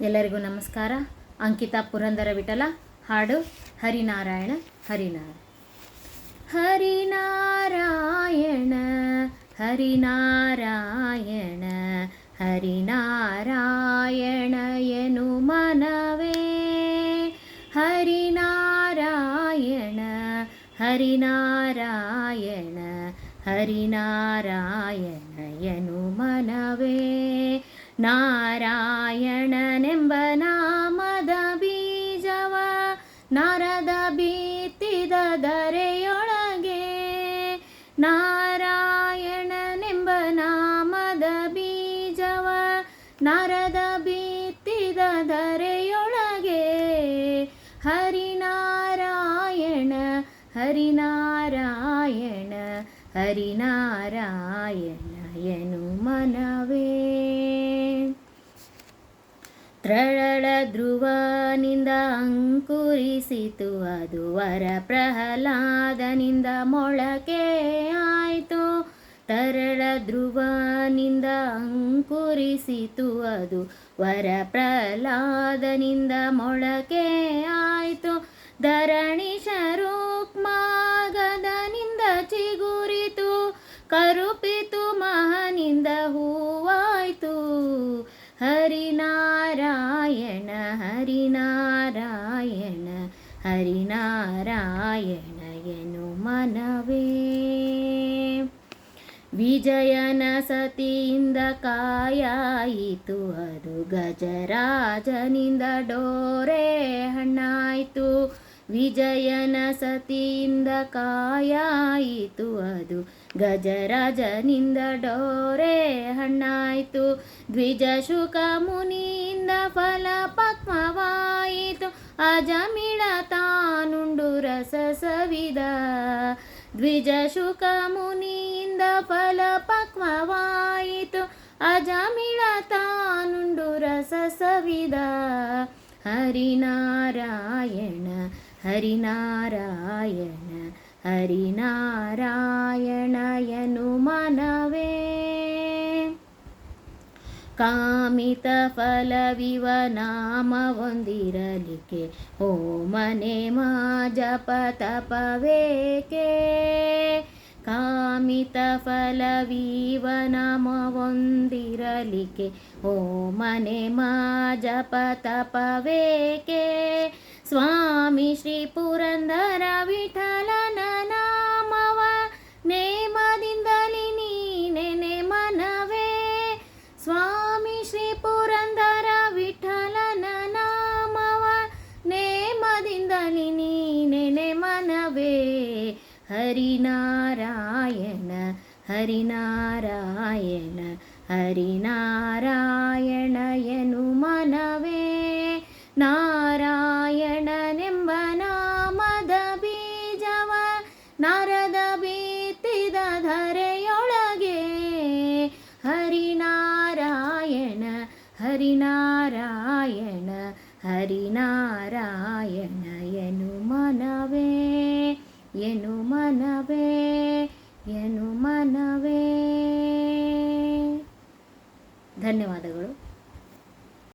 ಎಲ್ಲರಿಗೂ ನಮಸ್ಕಾರ. ಅಂಕಿತಾ ಪುರಂದರ ವಿಠಲ, ಹಾಡು ಹರಿನಾರಾಯಣ ಹರಿನಾರಾಯಣ. ಹರಿನಾರಾಯಣ ಹರಿನಾರಾಯಣ ಹರಿನಾರಾಯಣ ಎನು ಮನವೇ. ಹರಿನಾರಾಯಣ ಹರಿನಾರಾಯಣ ಹರಿನಾರಾಯಣ ಎನು ಮನವೇ. ನಾರಾಯಣನೆಂಬ ನಾಮದ ಬೀಜವ ನಾರದ ಬೀತಿದ ದರೆಯೊಳಗೆ. ನಾರಾಯಣನೆಂಬ ನಾಮದ ಬೀಜವ ನಾರದ ಬೀತಿದ ದರೆಯೊಳಗೆ. ಹರಿನಾರಾಯಣ ಹರಿನಾರಾಯಣ ಹರಿನಾರಾಯಣ ಎನು ಮನವೇ. ತ್ರಳ ಧ್ರುವನಿಂದ ಅಂಕುರಿಸಿತು. ಅದು ವರ ಪ್ರಹ್ಲಾದನಿಂದ ಮೊಳಕೆ ಆಯಿತು. ತರಳ ಧ್ರುವನಿಂದ ಅಂಕುರಿಸಿತು. ಅದು ವರ ಪ್ರಹ್ಲಾದನಿಂದ ಮೊಳಕೆ ಆಯಿತು. ಧರಣಿ ಶರುಕ್ಮಾಗದನಿಂದ ಚಿಗುರಿತು. ಕರುಪಿತು ಹರಿನಾರಾಯಣ ಹರಿನಾರಾಯಣ ಹರಿನಾರಾಯಣ ಎನು ಮನವೇ. ವಿಜಯನ ಸತಿಯಿಂದ ಕಾಯಾಯಿತು ಅದು ಗಜರಾಜನಿಂದ ಡೋರೆ ಹಣ್ಣಾಯಿತು. ವಿಜಯನ ಸತಿಯಿಂದ ಕಾಯಾಯಿತು ಅದು. ಗಜರಾಜನಿಂದ ಡೋರೆ ಹಣ್ಣಾಯಿತು. ದ್ವಿಜ ಶುಕ ಮುನಿಯಿಂದ ಫಲ ಪಕ್ವವಾಯಿತು ಅಜಮಿಳ ತಾನುಂಡು ರಸ ಸವಿದ. ದ್ವಿಜ ಶುಕ ಮುನಿಯಿಂದ ಫಲ ಪಕ್ವವಾಯಿತು ಅಜಮಿಳ ತಾನುಂಡು ರಸ ಸವಿದ. ಹರಿನಾರಾಯಣ हरिनारायण हरिनारायणयनुमनवे कामितफलविव नाम वन्दिरलिके मने मा जपतपवेके कामित नाम वन्दिरलिके विरलिके मने मा जपतपवेके ಓ ಮನೆ ಮಾ ಜಪ ತಪವೇಕೆ ಸ್ವಾಮಿ ಶ್ರೀ ಪುರಂದರ ವಿಠಲನ ನಾಮವ ನೇಮದಿಂದಲಿ ನೀನೆ ಮನವೇ ಸ್ವಾಮಿ ಶ್ರೀ ಪುರಂದರ ವಿಠಲನ ನಾಮವ ನೇಮದಿಂದಲಿ ನೀನೆ ಮನವೇ ಹರಿನಾರಾಯಣ ಹರಿನಾರಾಯಣ ಹರಿನಾರಾಯಣ ಎನು ಮನವೇ ನಾರಾಯಣನೆಂಬ ಹರಿನಾರಾಯಣ ಹರಿನಾರಾಯಣ ಎನು ಮನವೇ ಎನು ಮನವೇ ಎನು ಮನವೇ. ಧನ್ಯವಾದಗಳು.